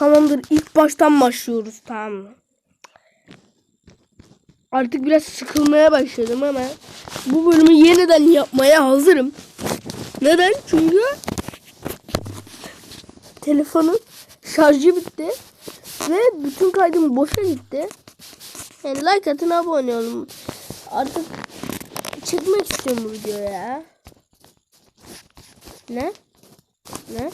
Tamamdır ilk baştan başlıyoruz tamam mı? Artık biraz sıkılmaya başladım ama bu bölümü yeniden yapmaya hazırım. Neden? Çünkü telefonun şarjı bitti ve bütün kaydım boşa gitti. Yani like atın abone olun. Artık çekmek istiyorum bu videoya. Ne? Ne?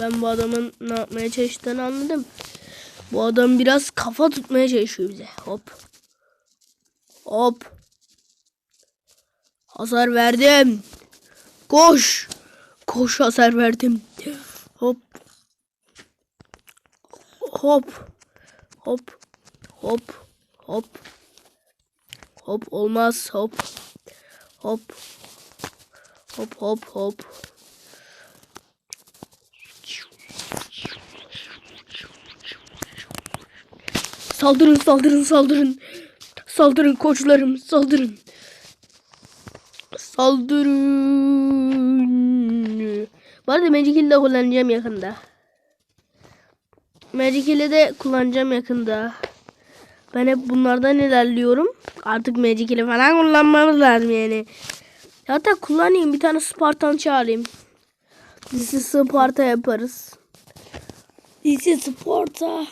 Ben bu adamın ne yapmaya çalıştığını anladım. Bu adam biraz kafa tutmaya çalışıyor bize. Hop. Hop. Hasar verdim. Koş. Koş hasar verdim. Hop. Hop. Hop. Hop. Hop. Hop olmaz. Hop. Hop. Hop hop hop. Saldırın saldırın saldırın. Saldırın koçlarım saldırın. Saldırın. Bu arada Magic de kullanacağım yakında. Magic Hill'i de kullanacağım yakında. Ben hep bunlardan ilerliyorum. Artık Magic Hill'i falan kullanmamız lazım yani. Hatta kullanayım bir tane Spartan çağırayım. Disi Sparta yaparız. Disi Sparta.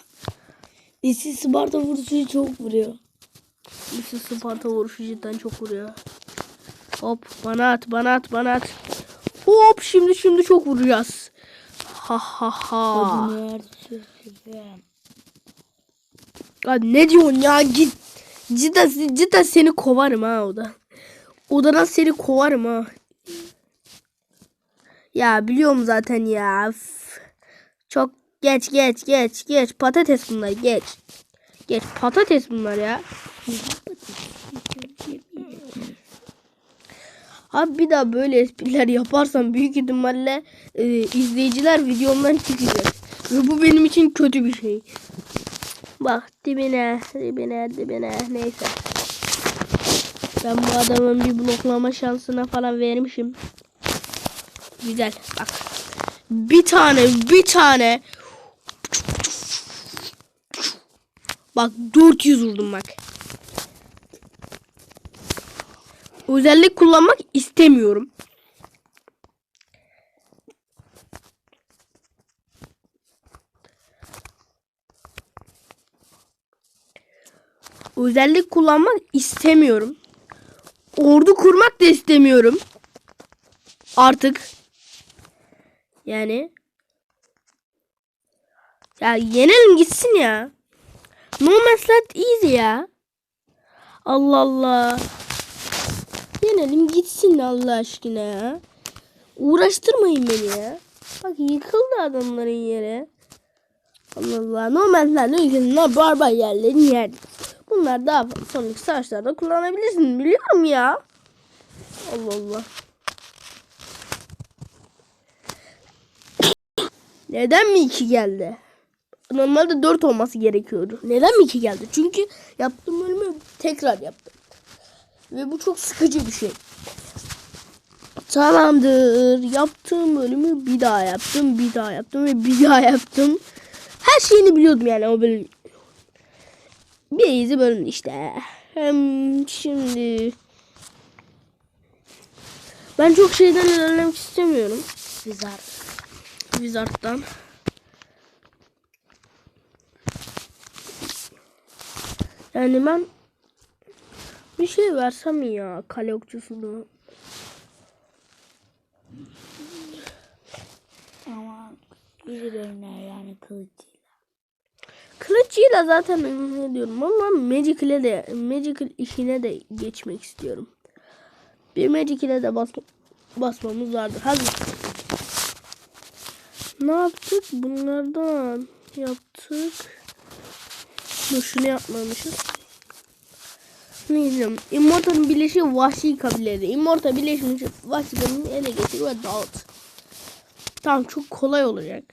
Disi Sparta vuruşu çok vuruyor. Disi Sparta vuruşu cidden çok vuruyor. Hop bana at bana at bana at. Hop şimdi şimdi çok vuracağız. Ha ha ha. Ya ne diyorsun ya git. Cidden, cidden seni kovarım ha oda. Odadan seni kovarım ha. Ya biliyorum zaten ya. Çok geç geç geç geç. Patates bunlar geç. Geç patates bunlar ya. Abi bir daha böyle espriler yaparsam büyük ihtimalle e, izleyiciler videomdan çıkacak. Ve bu benim için kötü bir şey. Bak dibine dibine dibine neyse. Ben bu adamın bir bloklama şansına falan vermişim. Güzel bak. Bir tane bir tane. Bak 400 vurdum bak. Özellik kullanmak istemiyorum. Özellik kullanmak istemiyorum. Ordu kurmak da istemiyorum. Artık. Yani. Ya yenelim gitsin ya. No Man's Land easy ya. Allah Allah. Yenelim gitsin Allah aşkına ya. Uğraştırmayın beni ya. Bak yıkıldı adamların yere. Allah Allah. No Man's Land ülkenin barbar yerlerin yerdir. Bunlar daha sonraki savaşlarda kullanabilirsin. Biliyorum ya. Allah Allah. Neden mi 2 geldi? Normalde 4 olması gerekiyordu. Neden mi 2 geldi? Çünkü yaptığım bölümü tekrar yaptım. Ve bu çok sıkıcı bir şey. Tamamdır. Yaptığım bölümü bir daha yaptım. Bir daha yaptım ve bir daha yaptım. Her şeyini biliyordum yani o bölüm. Bir izi bölüm işte. Hem şimdi ben çok şeyden ilerlemek istemiyorum. Wizard. Wizard'dan. Yani ben bir şey versem ya kale okçusunu. Ama oynar yani kılıcıyla. Kılıçıyla zaten ne diyorum ama Magic'le de Magic işine de geçmek istiyorum. Bir Magic ile de bas, basmamız vardır. Hadi. Ne yaptık? Bunlardan yaptık. Dur şunu yapmamışız. Ne diyeceğim? Immortal'ın birleşiği vahşi kabileleri. Immortal birleşmiş vahşi kabilerini ele getir ve dağıt. Tamam çok kolay olacak.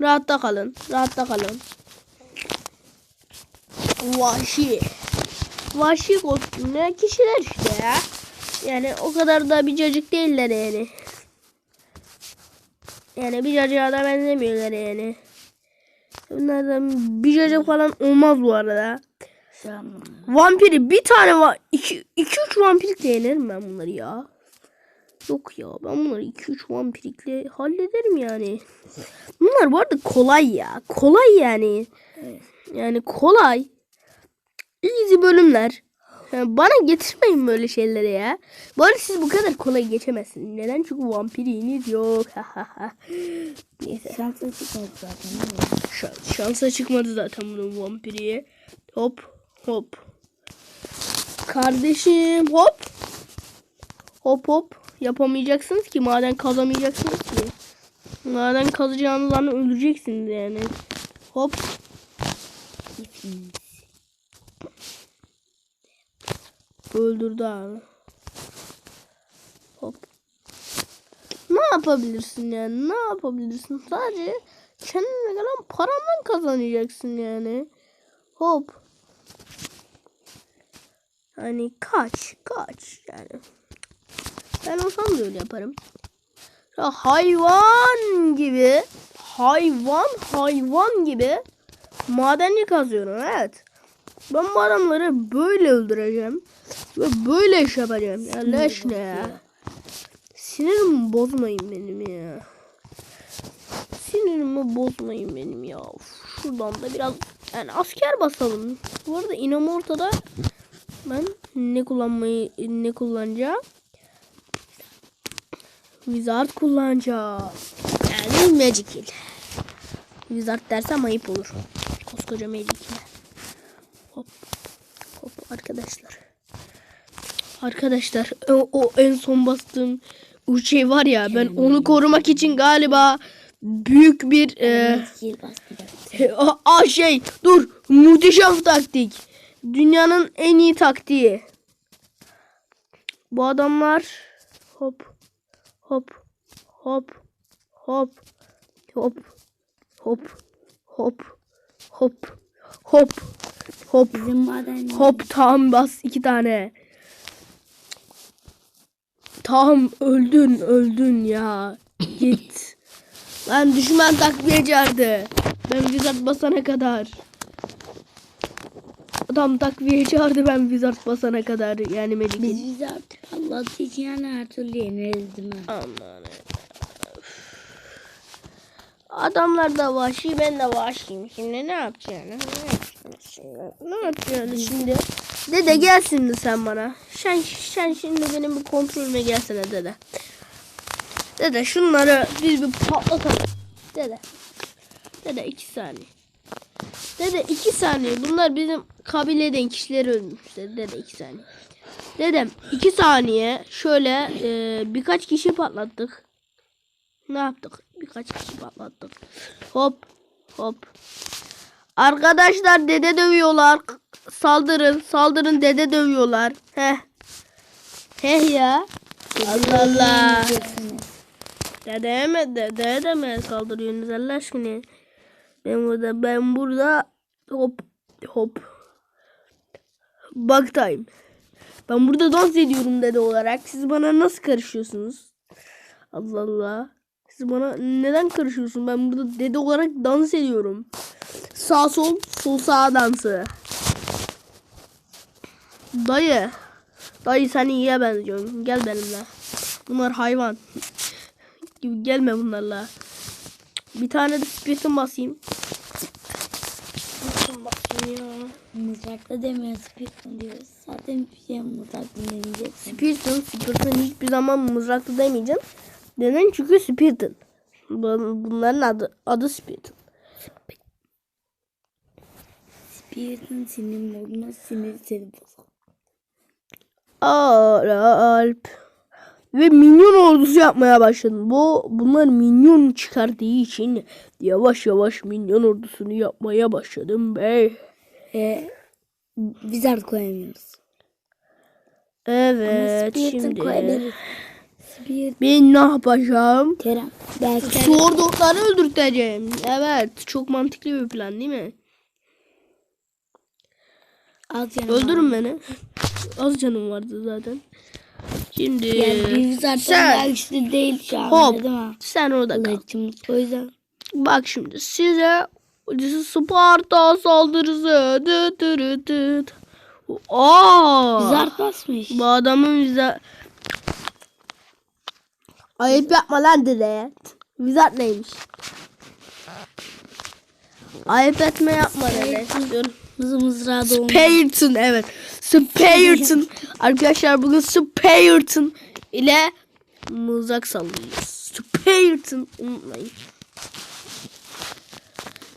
Rahatta kalın. Rahatta kalın. Vahşi. Vahşi kostümlü kişiler işte ya. Yani o kadar da bir cacık değiller yani. Yani bir cacığa da benzemiyorlar yani. Bunlardan bir cacık falan olmaz bu arada. Vampiri bir tane var. 2 2 3 vampirlikle yenerim ben bunları ya. Yok ya ben bunları 2 3 vampirlikle hallederim yani. Bunlar bu arada kolay ya. Kolay yani. Evet. Yani kolay. Easy bölümler. Yani bana getirmeyin böyle şeyleri ya. Bu arada siz bu kadar kolay geçemezsiniz. Neden? Çünkü vampiriniz yok. Neyse. şanslı çıkmadı zaten. Şans, şansa çıkmadı zaten bunun vampiriye. Hop hop. Kardeşim hop. Hop hop. Yapamayacaksınız ki maden kazamayacaksınız ki. Maden kazacağınız an öleceksiniz yani. Hop. Öldürdü abi. Hop. Ne yapabilirsin yani? Ne yapabilirsin? Sadece kendine gelen parandan kazanacaksın yani. Hop. Hani kaç, kaç yani. Ben olsam da öyle yaparım. Ya hayvan gibi, hayvan, hayvan gibi madenci kazıyorum evet. Ben bu adamları böyle öldüreceğim. Ve böyle iş yapacağım. Ya leş ne ya. Sinirimi bozmayın benim ya. Sinirimi bozmayın benim ya. Uf, şuradan da biraz yani asker basalım. Bu arada Inamorta'da ben ne kullanmayı ne kullanacağım? Wizard kullanacağım. Yani Magic Kill. Wizard dersem ayıp olur. Koskoca Magic Kill. Hop. Hop arkadaşlar. Arkadaşlar o, en son bastığım o şey var ya ben onu korumak için galiba büyük bir e, a, şey dur muhteşem taktik. Dünyanın en iyi taktiği. Bu adamlar hop hop hop hop hop hop hop hop hop hop Hop tamam bas iki tane. Tamam öldün öldün ya. Git. Lan düşman takviye çağırdı. Ben wizard basana kadar. Adam takviye çağırdı ben wizard basana kadar. Yani Biz Melik'in. bizi artık Allah için yani her türlü yeneriz değil mi? Aman. Adamlar da vahşi ben de vahşiyim. Şimdi ne yapacaksın? Ne yapacaksın şimdi? Ne yapacaksın şimdi? Dede gel şimdi sen bana. Sen, sen şimdi benim bir kontrolüme gelsene dede. Dede şunları biz bir patlatalım. Dede. Dede iki saniye. Dede iki saniye. Bunlar bizim kabileden kişileri öldürmüşler. Dede iki saniye. Dedem iki saniye şöyle e, birkaç kişi patlattık. Ne yaptık? Birkaç kişi patlattık. Hop hop. Arkadaşlar dede dövüyorlar. Saldırın saldırın dede dövüyorlar. Heh. Heh ya. Allah Allah. Dede mi? Dede de mi saldırıyorsunuz Allah aşkına? Ben burada ben burada hop hop. Bug time. Ben burada dans ediyorum dede olarak. Siz bana nasıl karışıyorsunuz? Allah Allah. Siz bana neden karışıyorsun? Ben burada dede olarak dans ediyorum. Sağ sol, sol sağ dansı. Dayı. Dayı sen iyiye benziyorsun. Gel benimle. Bunlar hayvan. Gelme bunlarla. Bir tane de spiritin basayım. Spiritin basayım ya. Mızrakla demiyor Spirit'in diyoruz. Zaten bir şey mızrakla demeyeceksin. Spiritin, Spiritin hiçbir zaman mızraklı demeyeceğim. Neden? Çünkü Spiritin. Bun- Bunların adı, adı Spiritin. Spirit'in sinir moduna sinir seni bozar. Alp. Ve minyon ordusu yapmaya başladım. Bu bunlar minyon çıkardığı için yavaş yavaş minyon ordusunu yapmaya başladım be. Ee, Wizard koyamıyoruz. Ama Evet şimdi ben ne yapacağım? Kerem. Belki Sordokları öldürteceğim. Evet çok mantıklı bir plan değil mi? Öldürün beni. Az canım vardı zaten. Şimdi Yani zaten sen güçlü değil şu an. hop Değil mi? sen orada kal. O yüzden Bak şimdi size Sparta saldırısı. Dıt dıt dıt. Aa! zart basmış. Bu adamın bize Ayıp yapma lan dede. Vizat neymiş? Ayıp etme yapma dede. Diyorum. Mızrağı doğmuş. Payton evet. Payton. Arkadaşlar bugün Payton ile mızrak sallıyoruz. Payton unutmayın.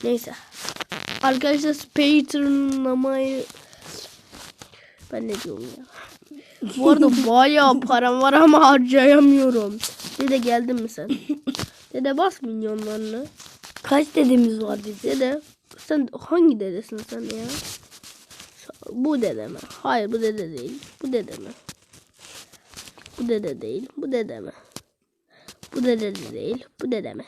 Neyse. Arkadaşlar Payton'lamayı ben ne diyorum ya. Bu arada bayağı param var ama harcayamıyorum. Dede geldin mi sen? Dede bas milyonlarını. Kaç dedemiz var bizim? Dede sen hangi dedesin sen ya? Bu dede mi? Hayır bu dede değil. Bu dede mi? Bu dede değil. Bu dede mi? Bu dede de değil. Bu dede mi?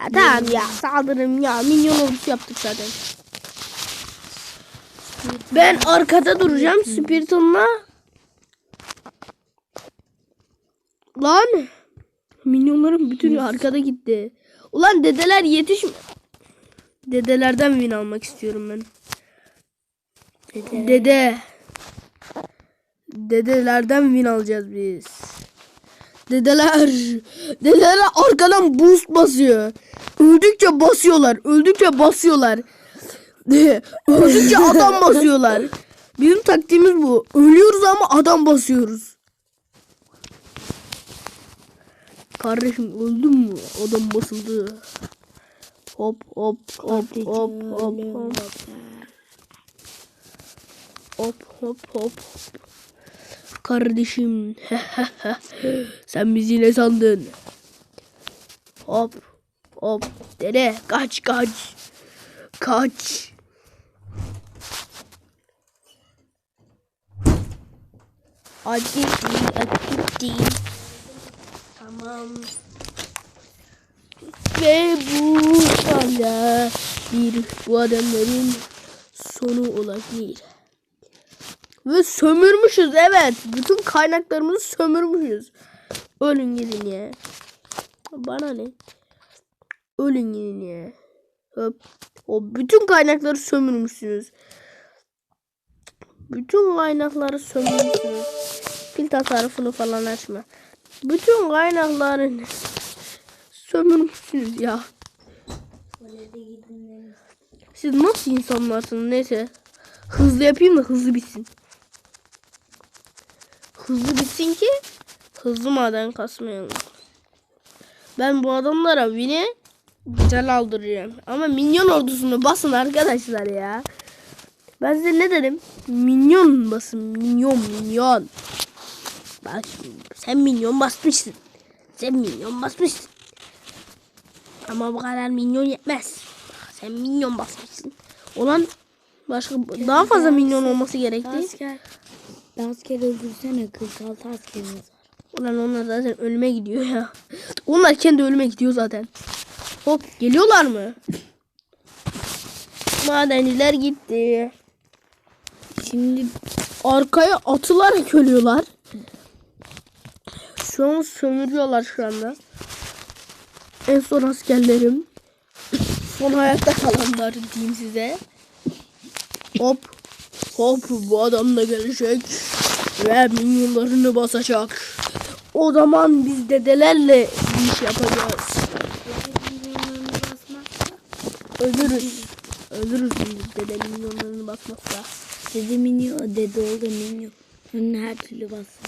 Ya tamam ya saldırım ya. Minyon ordusu yaptık zaten. Ben arkada duracağım. Spiriton'la. Lan. Minyonların bütünü arkada gitti. Ulan dedeler yetiş... Dedelerden win almak istiyorum ben. Dede. Dede. Dedelerden win alacağız biz. Dedeler. Dedeler arkadan boost basıyor. Öldükçe basıyorlar. Öldükçe basıyorlar. Öldükçe adam basıyorlar. Bizim taktiğimiz bu. Ölüyoruz ama adam basıyoruz. Kardeşim öldün mü? Adam basıldı. Hop hop hop hop hop hop. Hop hop hop. Kardeşim. Sen bizi ne sandın? Hop hop. Dede kaç kaç. Kaç. Acil değil, acil değil. Tamam. Ve bu hala bir bu adamların sonu olabilir. Ve sömürmüşüz evet. Bütün kaynaklarımızı sömürmüşüz. Ölün gidin ya. Bana ne? Ölün gidin ya. Hop. O bütün kaynakları sömürmüşsünüz. Bütün kaynakları sömürmüşsünüz. Pil tasarrufunu falan açma. Bütün kaynakların sömürmüşsünüz ya. Siz nasıl insanlarsınız neyse. Hızlı yapayım da hızlı bitsin. Hızlı bitsin ki hızlı maden kasmayalım. Ben bu adamlara Win'i güzel aldıracağım. Ama minyon ordusunu basın arkadaşlar ya. Ben size ne dedim? Minyon basın. Minyon minyon. Bak şimdi sen minyon basmışsın. Sen minyon basmışsın. Ama bu kadar minyon yetmez. Sen minyon basmışsın. Olan başka daha fazla minyon olması gerekti. Asker. Asker öldürsene 46 askerimiz var. Ulan onlar zaten ölüme gidiyor ya. Onlar kendi ölüme gidiyor zaten. Hop geliyorlar mı? Madenciler gitti. Şimdi Arkaya atılarak ölüyorlar. Şu an sömürüyorlar şu anda. En son askerlerim. Son hayatta kalanlar diyeyim size. Hop. Hop bu adam da gelecek. Ve minyonlarını basacak. O zaman biz dedelerle bir iş yapacağız. Ölürüz. Ölürüz biz dede minyonlarını basmazsa. dede minyon, dede oldu minyon. Önüne her türlü bassın.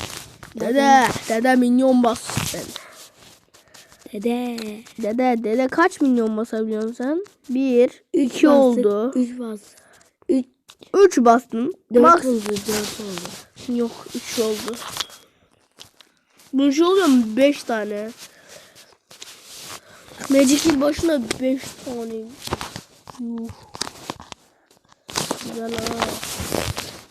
Dede, dede minyon bas sen. Dede. Dede, dede kaç milyon basabiliyorsun sen? Bir, iki oldu. 3 bas. 3 Üç bastın. 4 Max. oldu 4 oldu. Yok, üç oldu. Bunun şey oluyor mu? Beş tane. Magic'in başına beş tane. Yuh. Güzel ha.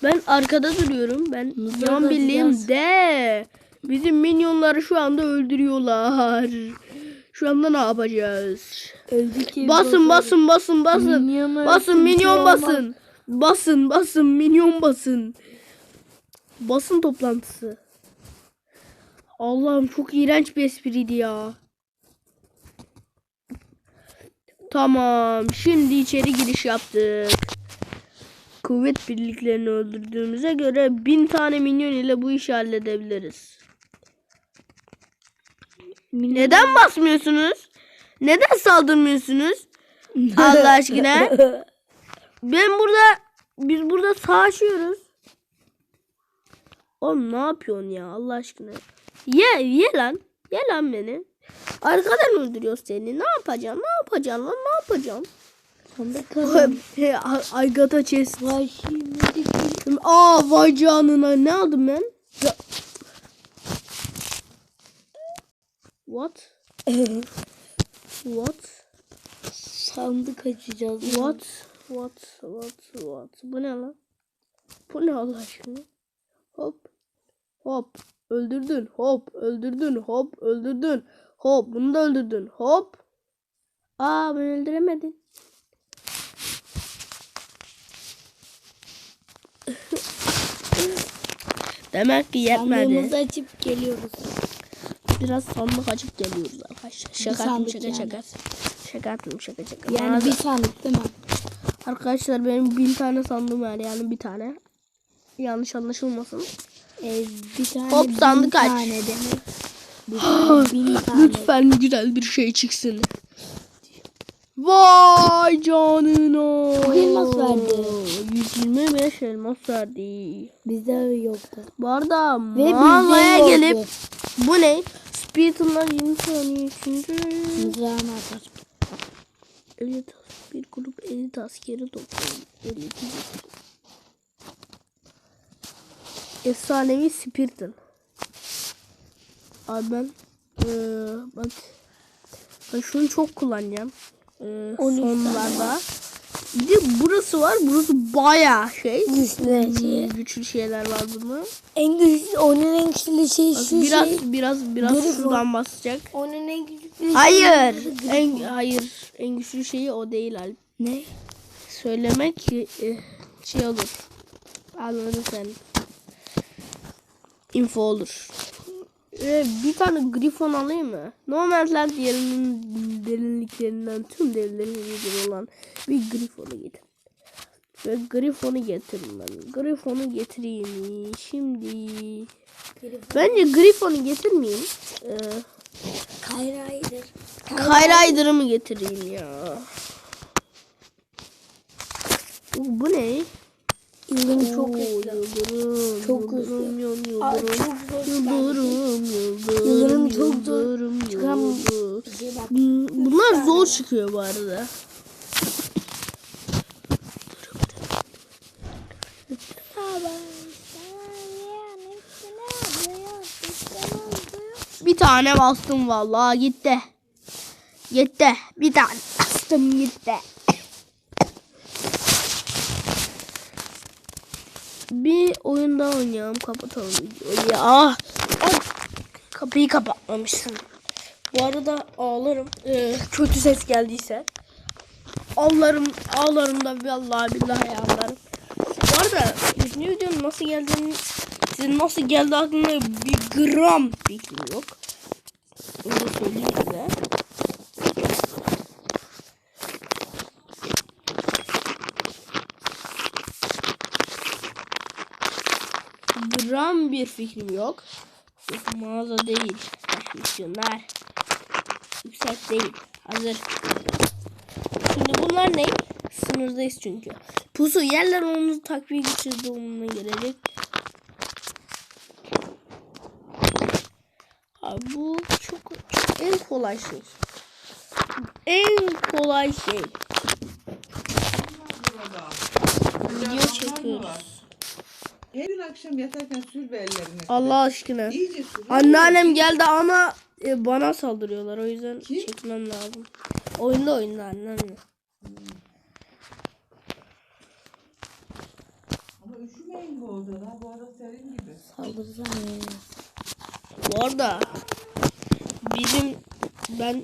Ben arkada duruyorum. Ben yan birliğim de. Bizim minyonları şu anda öldürüyorlar. Şu anda ne yapacağız? Ki. Basın basın basın basın. Minyonlar Basın minyon basın. Basın basın minyon basın. Basın toplantısı. Allah'ım çok iğrenç bir espriydi ya. Tamam. Şimdi içeri giriş yaptık. Kuvvet birliklerini öldürdüğümüze göre bin tane minyon ile bu işi halledebiliriz. Neden basmıyorsunuz? Neden saldırmıyorsunuz? Allah aşkına. Ben burada biz burada savaşıyoruz. Oğlum ne yapıyorsun ya Allah aşkına? Ye ye lan. Ye lan beni. Arkadan öldürüyor seni. Ne yapacaksın? Ne yapacaksın lan? Ne yapacaksın? Sandık kazan. I got a chest. Vay şimdi. Aa vay canına. Ne aldım ben? Ya- What? What? Sandık açacağız. What? What? What? What? Bu ne lan? Bu ne Allah aşkına? Hop. Hop. Öldürdün. Hop. Öldürdün. Hop. Öldürdün. Hop. Bunu da öldürdün. Hop. Aa ben öldüremedin. Demek ki yetmedi. Sandığımızı açıp geliyoruz. Biraz sandık açıp geliyoruz arkadaşlar. Şaka sandık şaka yani. şaka. Şaka yaptım şaka şaka. Yani da- bir sandık değil mi? Arkadaşlar benim bin tane sandığım var yani bir tane. Yanlış anlaşılmasın. Ee, bir tane Hop, sandık aç. tane demek. Bir tane bin tane. Lütfen güzel bir şey çıksın. Vay canına. Çok elmas verdi. 125 elmas verdi. Bizde yoktu. Bu arada bizde gelip yoktu. bu ne? Spirit'ınlar 20 saniye içinde. 50 tas, bir grup 50 askeri toplayın. 52 Efsanevi Spiritin. Abi ben eee bak ben şunu çok kullanacağım. 13 sonlarda. Bir de burası var. Burası bayağı şey. Güçlü şey. Hmm, Güçlü şeyler var bunun. En güçlü, onun en güçlü şey Bak, şu biraz şey. biraz biraz Grifon. şuradan basacak. Onun en güçlü Hayır. şey. En hayır. En güçlü şeyi o değil Alp. Ne? söylemek e, şey olur. Anladın sen. Info olur. E, bir tane grifon alayım mı? Nomadland yerinin derinliklerinden tüm iyidir olan bir grifonu getir. Ve grifonu getirin ben. Grifonu getireyim. Şimdi bence grifonu getirmeyeyim. Ee, Kayra'ydır. Kayrider'ı mı getireyim ya? Bu ne? Yıldırım çok güçlü. Yıldırım. Çok yıldırım, yıldırım, Aa, çok zor Yıldırım, yıldırım, Yıldırım çok zor. Hmm, Bunlar zor çıkıyor bu arada. Bir tane bastım vallahi gitti. Gitti. Bir tane bastım gitti. Bir oyun daha oynayalım. Kapatalım videoyu. Ya. Ay, Kapıyı kapatmamışsın. Bu arada ağlarım. Ee, kötü ses geldiyse. Ağlarım, ağlarım da vallahi billahi ağlarım. Bu arada ikinci videonun nasıl geldiğini, sizin nasıl geldi aklına bir gram fikrim yok. Onu söyleyeyim size. Gram bir fikrim yok. Bu mağaza değil. Misyonlar. Yüksek değil. Hazır. Şimdi bunlar ne? Sınırdayız çünkü. Pusu yerler onu takviye güçsüz doğumuna gelecek. Abi bu çok, çok en kolay şey. En kolay şey. Video çekiyoruz. Her gün akşam yatarken sür be ellerini. Allah aşkına. İyice sür. Anneannem geldi ama e, bana saldırıyorlar. O yüzden Kim? çekmem lazım. Oyunda oyunda anneanne. Ama üşümeyin bu odada. Bu oda serin gibi. Saldırsan ya. Bu arada bizim ben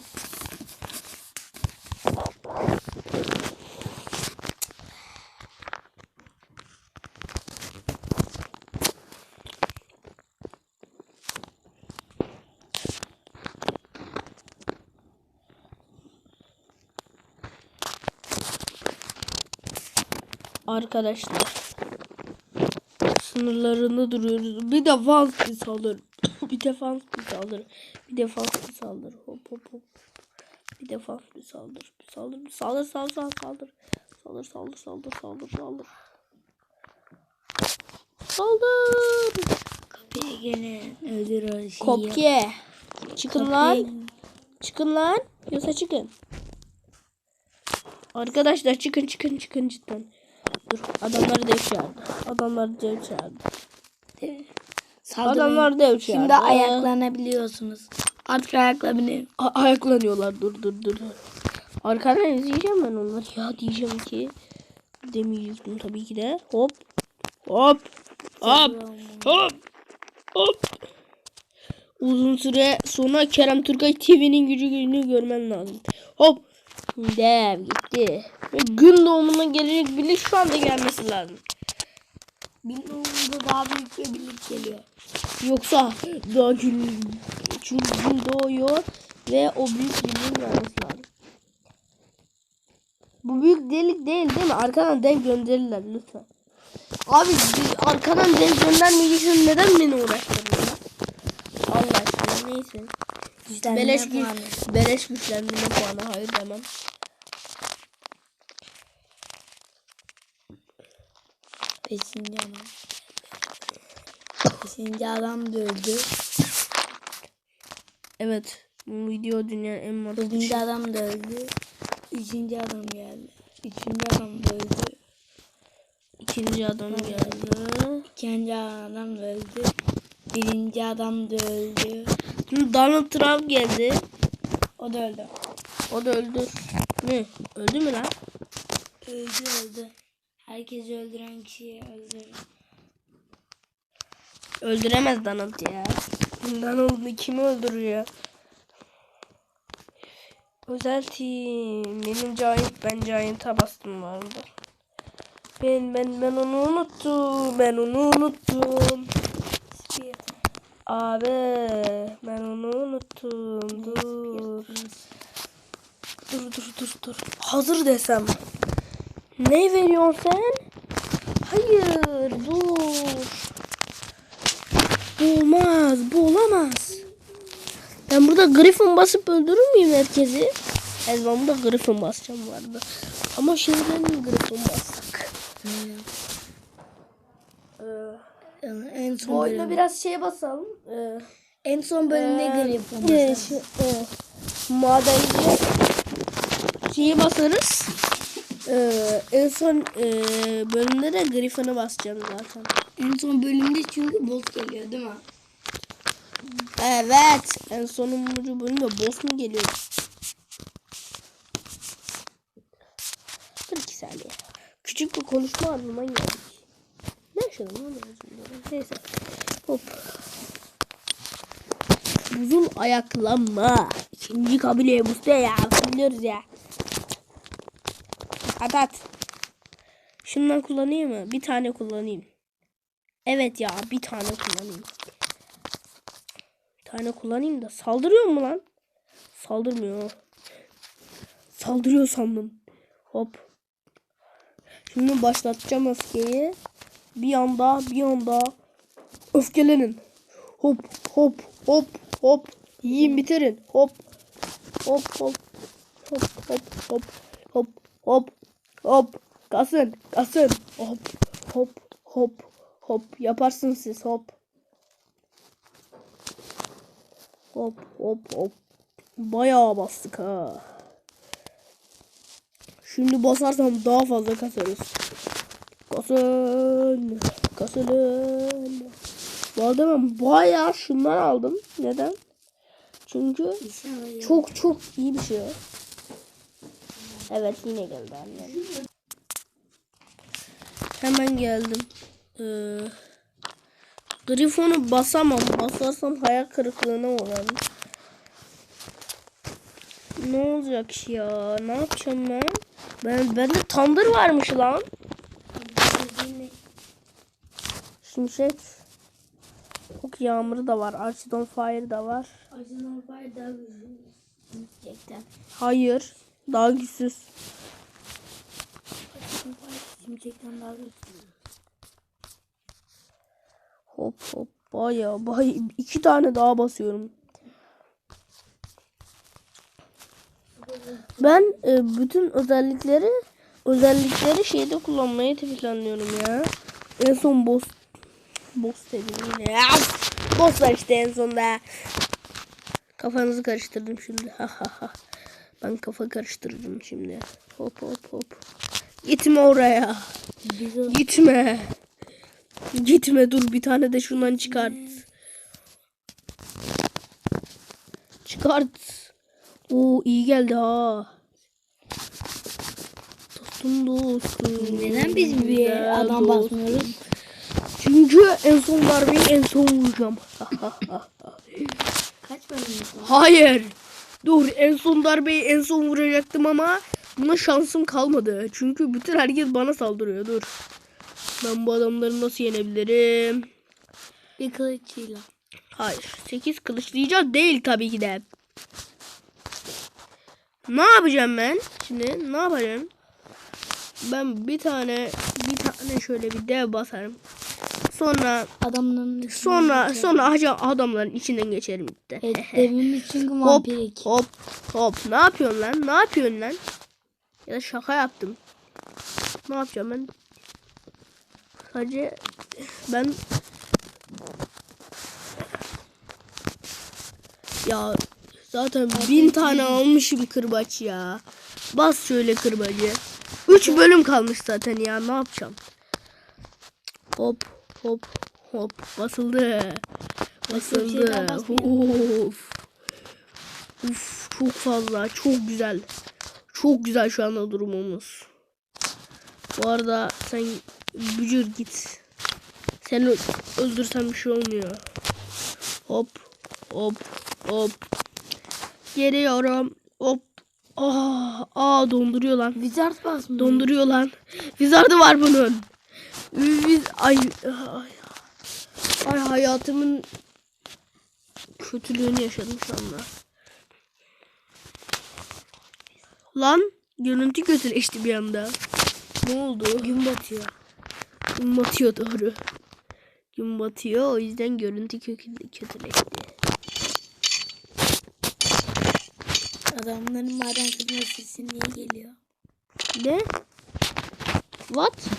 Arkadaşlar. Sınırlarında duruyoruz. Bir defans bir saldırı. bir defans bir saldırı. Bir defans bir saldırı. Hop hop hop. Bir defans bir saldırı. Bir saldırı. Bir saldır saldır saldır saldır. Saldır saldır saldır saldır saldır. Saldır. Kapıya gelin. Öldür o şeyi. Kopya. Çıkın lan. Çıkın lan. Yoksa çıkın. Arkadaşlar çıkın çıkın çıkın cidden. Dur adamlar dev çağırdı. Adamlar dev çağırdı. Saldırın. Adamlar dev çağırdı. Şimdi ayaklanabiliyorsunuz. Artık ayaklanabilirim. A- ayaklanıyorlar dur dur dur. Arkadan izleyeceğim ben onları. Ya diyeceğim ki demeyecektim tabii ki de. Hop. Hop. Hop. Hop. Hop. Uzun süre sonra Kerem Turgay TV'nin gücü günü görmen lazım. Hop. Dev gitti. Ve gün doğumuna gelecek birlik şu anda gelmesi lazım. Bilmiyorum daha büyük bir birlik geliyor. Yoksa daha gün çünkü gün doğuyor ve o büyük birliğin gelmesi lazım. Bu büyük delik değil değil mi? Arkadan dev gönderirler lütfen. Abi biz arkadan dev göndermeyeceksin neden beni uğraştırıyorsun? Allah aşkına neyse. Güçlendirme Beleş, güç, beleş güçlendirme puanı hayır demem. Beşinci adam. Beşinci adam da öldü. Evet bu video dünyanın en mantıklı Dördüncü şey. adam da öldü. Üçüncü adam geldi. Üçüncü adam da öldü. İkinci adam geldi. İkinci adam da öldü. Birinci adam da öldü. Şimdi Donald Trump geldi. O da öldü. O da öldü. Ne? Öldü mü lan? Öldü öldü. Herkesi öldüren kişiyi öldürdü. Öldüremez Donald ya. Donald'ı kimi öldürüyor? Özel team. Benim Giant, ben Giant'a bastım vardı. Ben, ben, ben onu unuttum. Ben onu unuttum. Abi, ben onu unuttum. Dur. Dur, dur, dur, dur. Hazır desem. Ne veriyorsun sen? Hayır, dur. Bu olmaz, bu olamaz. Ben burada Griffin basıp öldürür müyüm herkesi? Evet ben burada Griffin basacağım vardı. Ama şimdi ben Griffin bassak. Ee, En son bu bölümde, biraz şeye basalım. Ee, en son bölümde ee, Griffin e, basalım. şu, e, madenci basarız. Ee, en son e, bölümde de Griffin'i basacağım zaten. En son bölümde çünkü boss geliyor değil mi? Evet. En sonuncu bölümde boss mu geliyor? Dur iki saniye. Küçük bir konuşma ardından geldik. Ne yaşadım lan? Neyse. Hop. Buzul ayaklanma. İkinci kabile bu ya. Biliyoruz ya. At. Şundan kullanayım mı? Bir tane kullanayım. Evet ya bir tane kullanayım. Bir tane kullanayım da saldırıyor mu lan? Saldırmıyor. Saldırıyor sandım. Hop. Şimdi başlatacağım öfkeyi. Bir anda bir anda öfkelenin. Hop hop hop hop. Yiyin bitirin. Hop. Hop hop. Hop hop hop. Hop hop hop. Kasın kasın. Hop hop hop hop. Yaparsınız siz hop. Hop hop hop. Bayağı bastık ha. Şimdi basarsam daha fazla kasarız. Kasın. Kasın. Bu arada ben bayağı şundan aldım. Neden? Çünkü çok çok iyi bir şey. Evet yine geldi annem. Hemen geldim. Ee, Griffon'u basamam. Basarsam hayal kırıklığına uğrarım. Ne olacak ya? Ne yapacağım ben? Ben bende tandır varmış lan. Şimşek. Ok yağmuru da var. Archidon Fire da var. Daha güzel. Gerçekten. Hayır. Daha güçsüz. Şimşekten daha güçlü. Hop hop baya baya iki tane daha basıyorum. Ben e, bütün özellikleri özellikleri şeyde kullanmayı planlıyorum ya. En son boss boss dedim yine ya. Boss var işte en sonda. Kafanızı karıştırdım şimdi. Ha ha ha. Ben kafa karıştırdım şimdi. Hop hop hop. Gitme oraya. Gitme. Gitme dur bir tane de şundan çıkart. Çıkart. Oo iyi geldi ha. Dostum dostum. neden biz bir adam basmıyoruz? Çünkü en son darbeyi en son vuracağım. Kaç var? Hayır. Dur en son darbeyi en son vuracaktım ama buna şansım kalmadı. Çünkü bütün herkes bana saldırıyor. Dur. Ben bu adamları nasıl yenebilirim? Bir kılıçıyla. Hayır. 8 kılıçlayacağız değil tabii ki de. Ne yapacağım ben? Şimdi ne yapacağım? Ben bir tane bir tane şöyle bir dev basarım. Sonra Adamların sonra sonra aca- adamların içinden geçerim işte. Evet, devimiz çünkü Hop vampirik. hop hop. Ne yapıyorsun lan? Ne yapıyorsun lan? Ya da şaka yaptım. Ne yapacağım ben? Sadece ben ya zaten bin tane almışım kırbaç ya. Bas şöyle kırbacı. Üç bölüm kalmış zaten ya. Ne yapacağım? Hop hop hop basıldı. Basıldı. Of. Uf çok fazla çok güzel. Çok güzel şu anda durumumuz. Bu arada sen bücür git. Seni öldürsem bir şey olmuyor. Hop hop hop. Geliyorum. Hop. Aa, aa donduruyor lan. Wizard basmıyor. Donduruyor lan. Wizard'ı var bunun. Viz ay, ay ay hayatımın kötülüğünü yaşadım şu anda. Lan görüntü kötüleşti bir anda. Ne oldu? Gün batıyor. Gün batıyor doğru. Gün batıyor o yüzden görüntü kötü- kötüleşti. Adamların maden kızma sesi niye geliyor? Ne? What?